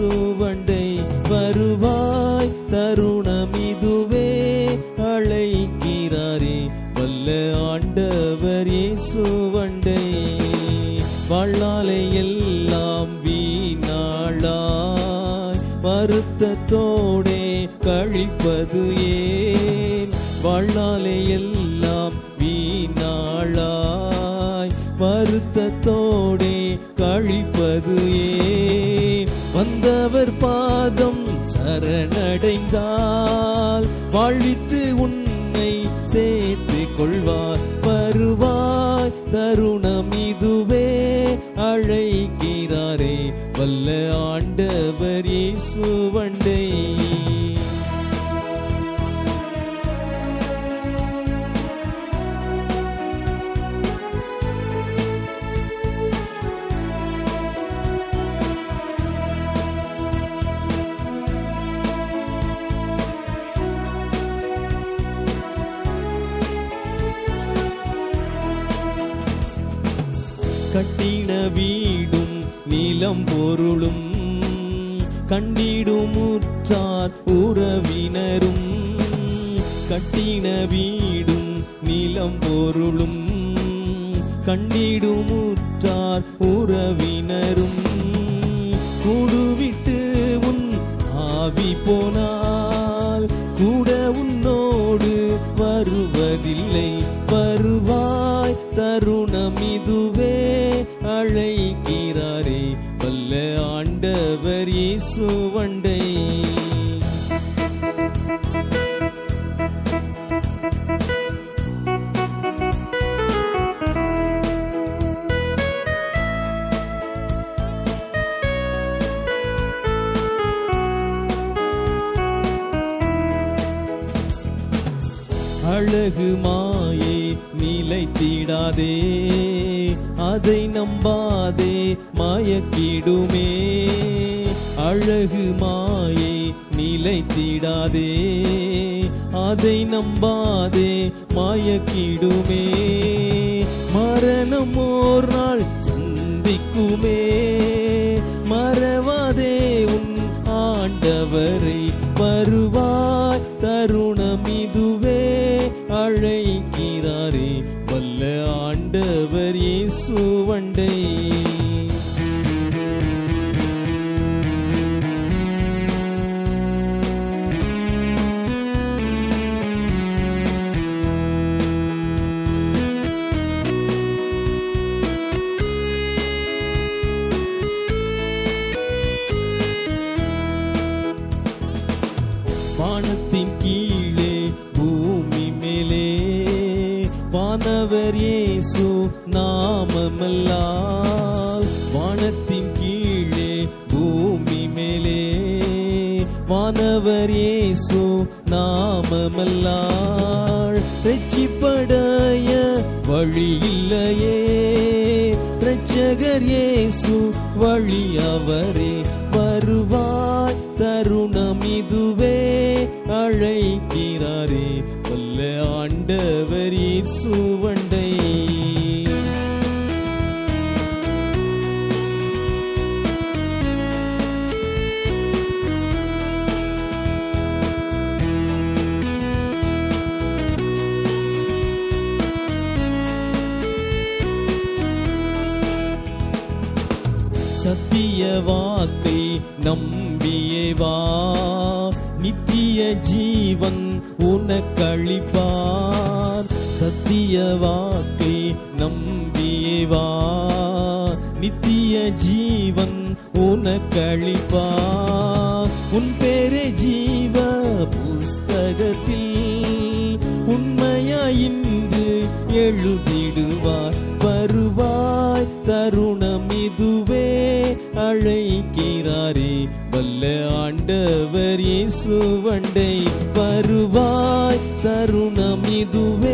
சுவண்டை வருவாய் தருணம் இதுவே அழைக்கிறாரே. வல்ல ஆண்டவர் சுவண்டை வாழ்நாளை எல்லாம் வீணாளாய். வருத்தத்தோடே கழிப்பது ஏன்? வாழ்நாளை எல்லாம் வீணாளாய். வருத்தத்தோடே கழிப்பது ஏன்? வந்தவர் பாதம் சரணடைந்தால் வாழ்வித்து உன்னை சேர்த்து கொள்வார். வருவாய் தருணம் இதுவே அழைக்கிறாரே. வல்ல ஆண்டவர் சுவண்டை கட்டின வீடும் நிலம் பொருளும் கண்டிடும் உற்றார் உறவினரும். கட்டின வீடும் நிலம் பொருளும் கண்டிடும் உற்றார் உறவினரும். கூடுவிட்டு உன் ஆவி போனால் கூட வருவதில்லை. வருவாய் தருணம் இதுவே அழைக்கிறாரே. வல்ல ஆண்டவர் இயேசுவண்டை அழகு மாயை நிலைத்திடாதே. அதை நம்பாதே மாயக்கிடுமே. அழகு மாயை நிலைத்திடாதே. அதை நம்பாதே மாயக்கிடுமே. மரணம் ஓர் நாள் சந்திக்குமே. நல்ல ஆண்டவர் இயேசுவண்டை வானத்தின் கீழ் ஆனவர் இயேசு நாமமல்லால் வானத்தின் கீழே பூமி மேலே. வானவர் இயேசு நாமமல்லால் ரட்சிப்படைய வழி இல்லையே. ரட்சகர் இயேசு வழி அவரே. வருவாய் தருணம் இதுவே. அழைக்கிறாரே. ஆண்டவர் இயேசுவண்டை சத்திய வாக்கை நம்பியேவா? நித்திய ஜீவன் உனக்களிப்பார். சத்திய வாக்கை நம்பியேவா நித்திய ஜீவன் உனக்களிப்பார். உன் பேரே ஜீவ புஸ்தகத்தில் உண்மையாய் இன்று எழுதிடுவார். வருவாய் தருணம் இதுவே அழைக்கிறாரே. ஆண்டவர் இயேசுவண்டை வருவாய் தருணம் இதுவே.